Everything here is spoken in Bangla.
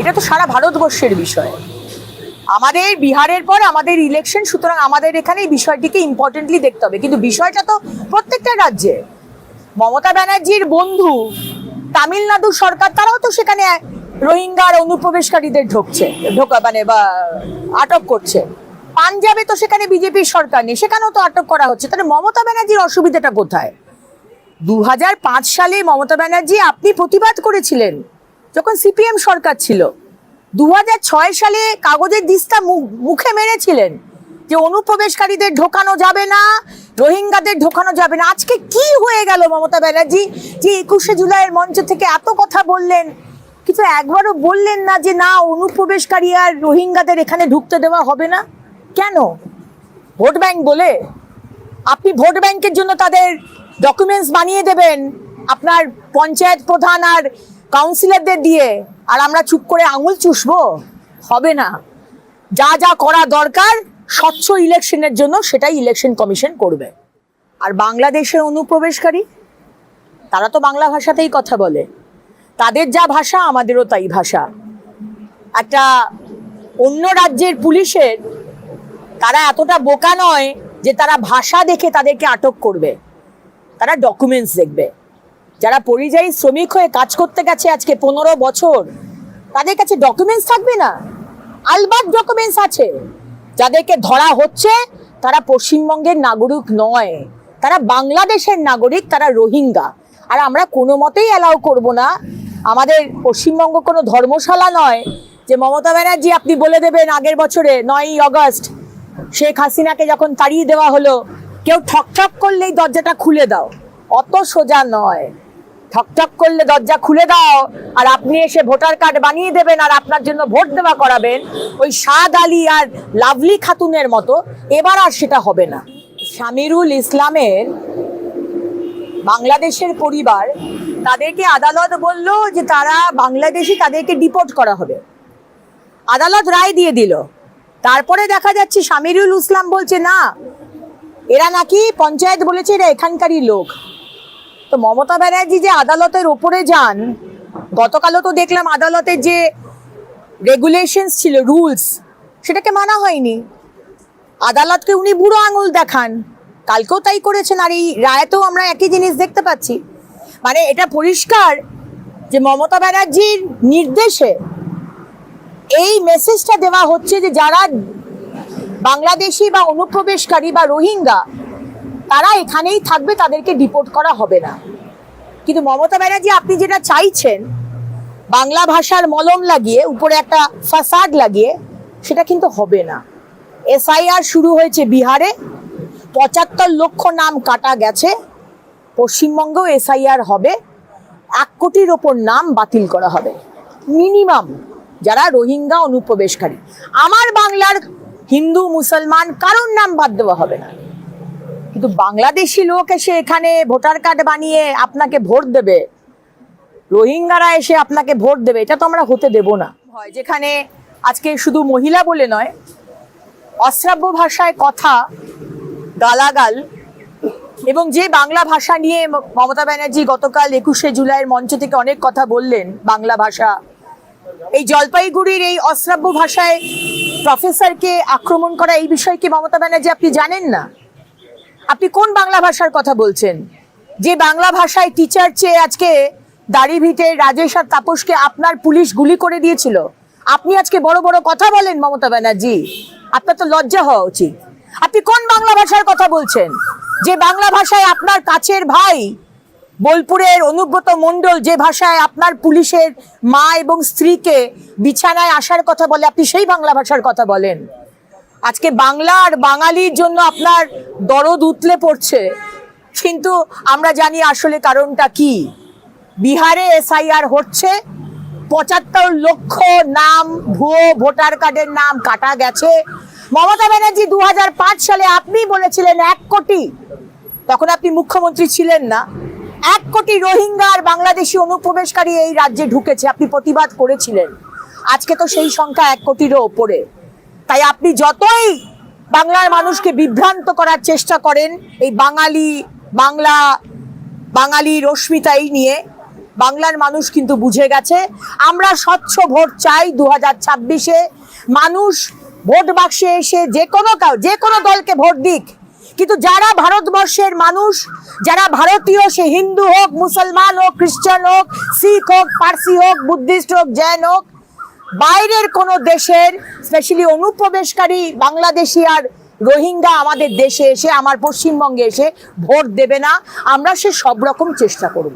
এটা তো সারা ভারতবর্ষের বিষয়। আমাদের বিহারের পর আমাদের ইলেকশন সুতরাং আমাদের এখানে এই বিষয়টিকে ইম্পর্টেন্টলি দেখতে হবে। কিন্তু বিষয়টা তো প্রত্যেকটা রাজ্যে। মমতা ব্যানার্জির বন্ধু তামিলনাড়ু সরকার, তারাও তো সেখানে রোহিঙ্গার অনুপ্রবেশকারীদের ঢুকছে, ঢোকা মানে বা আটক করছে। পাঞ্জাবে তো সেখানে বিজেপির সরকার নেই, সেখানেও তো আটক করা হচ্ছে। তাহলে মমতা ব্যানার্জির অসুবিধাটা কোথায়? দু হাজার পাঁচ সালে মমতা ব্যানার্জি আপনি প্রতিবাদ করেছিলেন যখন সিপিএম সরকার ছিল দু হাজার ছয় সালে কাগজের দিস্তা মুখে মেরেছিলেন যে অনুপ্রবেশকারীদের ঢোকানো যাবে না, রোহিঙ্গাদের ঢোকানো যাবে না। আজকে কি হয়ে গেল মমতা ব্যানার্জি? যে একুশে জুলাইয়ের মঞ্চ থেকে এত কথা বললেন, কিন্তু একবারও বললেন না যে না, অনুপ্রবেশকারী আর রোহিঙ্গাদের এখানে ঢুকতে দেওয়া হবে না। কেন? ভোট ব্যাংক বলে? আপনি ভোট ব্যাংকের জন্য তাদের ডকুমেন্টস বানিয়ে দেবেন। আপনার পঞ্চায়েত প্রধান আর কাউন্সিলরদের দিয়ে আর আমরা চুপ করে আঙুল চুষবো? হবে না। যা যা করা দরকার, স্বচ্ছ ইলেকশনের জন্য সেটাই ইলেকশন কমিশন করবে। আর বাংলাদেশের অনুপ্রবেশকারী? তারা তো বাংলা ভাষাতেই কথা বলে। তাদের যা ভাষা, আমাদেরও তাই ভাষা। একটা অন্য রাজ্যের পুলিশের, তারা এতটা বোকা নয় যে তারা ভাষা দেখে তাদেরকে আটক করবে। তারা ডকুমেন্টস দেখবে। যারা পরিযায়ী শ্রমিক হয়ে কাজ করতে গেছে আজকে পনেরো বছর, তাদের কাছে ডকুমেন্টস থাকবে না। আলবাত ডকুমেন্টস আছে। যাদেরকে ধরা হচ্ছে, তারা পশ্চিমবঙ্গের নাগরিক নয়। তারা বাংলাদেশের নাগরিক, তারা রোহিঙ্গা। আর আমরা কোনো মতেই অ্যালাউ করব না। আমাদের পশ্চিমবঙ্গ কোনো ধর্মশালা নয় যে মমতা ব্যানার্জি আপনি বলে দেবেন আগের বছরে, নয়ই আগস্ট, শেখ হাসিনাকে যখন তাড়িয়ে দেওয়া হলো, কেউ ঠক ঠক করলেই দরজাটা খুলে দাও। অত সোজা নয়। ঠক ঠক করলে দরজা খুলে দাও, আর আপনি এসে ভোটার কার্ড বানিয়ে দেবেন আর আপনার জন্য ভোট দেওয়া করাবেন, ওই সাদ আলী আর লাভলি খাতুনের মতো। এবার আর সেটা হবে না। শামিরুল ইসলামের বাংলাদেশের পরিবার তাদেরকে আদালত বলল যে তারা বাংলাদেশি তাদেরকে ডিপোর্ট করা হবে। আদালত রায় দিয়ে দিল। তারপরে দেখা যাচ্ছে শামিরুল ইসলাম বলছে, না, এরা নাকি পঞ্চায়েত বলেছে এরা এখানকারই লোক। তো মমতা ব্যানার্জি যে আদালতের ওপরে যান, গতকালও তো দেখলাম আদালতের যে রেগুলেশনস ছিল রুলস সেটাকে মানা হয়নি। আদালতকে উনি বুড়ো আঙুল দেখান। কালকেও তাই করেছেন, আর এই রায়তেও আমরা একই জিনিস দেখতে পাচ্ছি। মানে এটা পরিষ্কার যে মমতা ব্যানার্জির নির্দেশে এই মেসেজটা দেওয়া হচ্ছে যে যারা বাংলাদেশি বা অনুপ্রবেশকারী বা রোহিঙ্গা তারা এখানেই থাকবে, তাদেরকে ডিপোর্ট করা হবে না। কিন্তু মমতা ব্যানার্জি, আপনি যেটা চাইছেন, বাংলা ভাষার মলম লাগিয়ে, উপরে একটা ফাসাদ লাগিয়ে, সেটা কিন্তু হবে না। এসআইআর শুরু হয়েছে বিহারে, পঁচাত্তর লক্ষ নাম কাটা গেছে, পশ্চিমবঙ্গেও এসআইআর হবে, এক কোটির ওপর নাম বাতিল করা হবে। মিনিমাম যারা রোহিঙ্গা অনুপ্রবেশকারী। আমার বাংলার হিন্দু, মুসলমান, কারোর নাম বাদ দেওয়া হবে না। কিন্তু বাংলাদেশি লোক এসে এখানে ভোটার কার্ড বানিয়ে আপনাকে ভোট দেবে। রোহিঙ্গারা এসে আপনাকে ভোট দেবে, এটা তো আমরা হতে দেব না। হয়, যেখানে আজকে শুধু মহিলা বলে নয়, অশ্রাব্য ভাষায় কথা, গালাগাল, এবং যে বাংলা ভাষা নিয়ে মমতা ব্যানার্জি গতকাল একুশে জুলাইয়ের মঞ্চ থেকে অনেক কথা বললেন বাংলা ভাষা। এই জলপাইগুড়ির এই অশ্রাব্য ভাষায় প্রফেসরকে আক্রমণ করা এই বিষয়কে মমতা ব্যানার্জি আপনি জানেন না? আপনি কোন বাংলা ভাষার কথা বলছেন? যে বাংলা ভাষায় টিচার চেয়ে আজকে দাড়ি ভিটে রাজেশ আর তাপসকে আপনার পুলিশ গুলি করে দিয়েছিল? আপনি আজকে বড় বড় কথা বলেন মমতা ব্যানার্জি। আপনার তো লজ্জা হওয়া উচিত। আপনি কোন বাংলা ভাষার কথা বলছেন? যে বাংলা ভাষায় আপনার কাছের ভাই বোলপুরের অনুব্রত মণ্ডল যে ভাষায় আপনার পুলিশের মা এবং স্ত্রীকে বিছানায় আসার কথা বলে, আপনি সেই বাংলা ভাষার কথা বলেন। আজকে বাংলা আর বাঙালির জন্য আপনার দরদ উতলে পড়ছে। কিন্তু আমরা জানি আসলে কারণটা কি। বিহারে এসআইআর হচ্ছে, পঁচাত্তর লক্ষ নাম ভুয়ো ভোটার কার্ডের নাম কাটা গেছে। মমতা ব্যানার্জি দু হাজার পাঁচ সালে আপনি বলেছিলেন এক কোটি, তখন আপনি মুখ্যমন্ত্রী ছিলেন না। এক কোটি রোহিঙ্গা আর বাংলাদেশি অনুপ্রবেশকারী এই রাজ্যে ঢুকেছে, আপনি প্রতিবাদ করেছিলেন। আজকে তো সেই সংখ্যা এক কোটিরও ওপরে। তাই আপনি যতই বাংলার মানুষকে বিভ্রান্ত করার চেষ্টা করেন, এই বাঙালি বাংলা, বাঙালি রশ্মিতা এই নিয়ে বাংলার মানুষ কিন্তু বুঝে গেছে। আমরা স্বচ্ছ ভোট চাই দু হাজার ছাব্বিশে। মানুষ ভোট বাক্সে এসে যে কোনো কাউ, যে কোনো দলকে ভোট দিক। কিন্তু যারা ভারতবর্ষের মানুষ, যারা ভারতীয়, সে হিন্দু হোক, মুসলমান হোক, খ্রিস্টান হোক, শিখ হোক, পার্সি হোক, বুদ্ধিস্ট হোক, জৈন হোক বাইরের কোনো দেশের স্পেশালি অনুপ্রবেশকারী বাংলাদেশি আর রোহিঙ্গা আমাদের দেশে এসে, আমার পশ্চিমবঙ্গে এসে ভোট দেবে না। আমরা সে সব রকম চেষ্টা করব।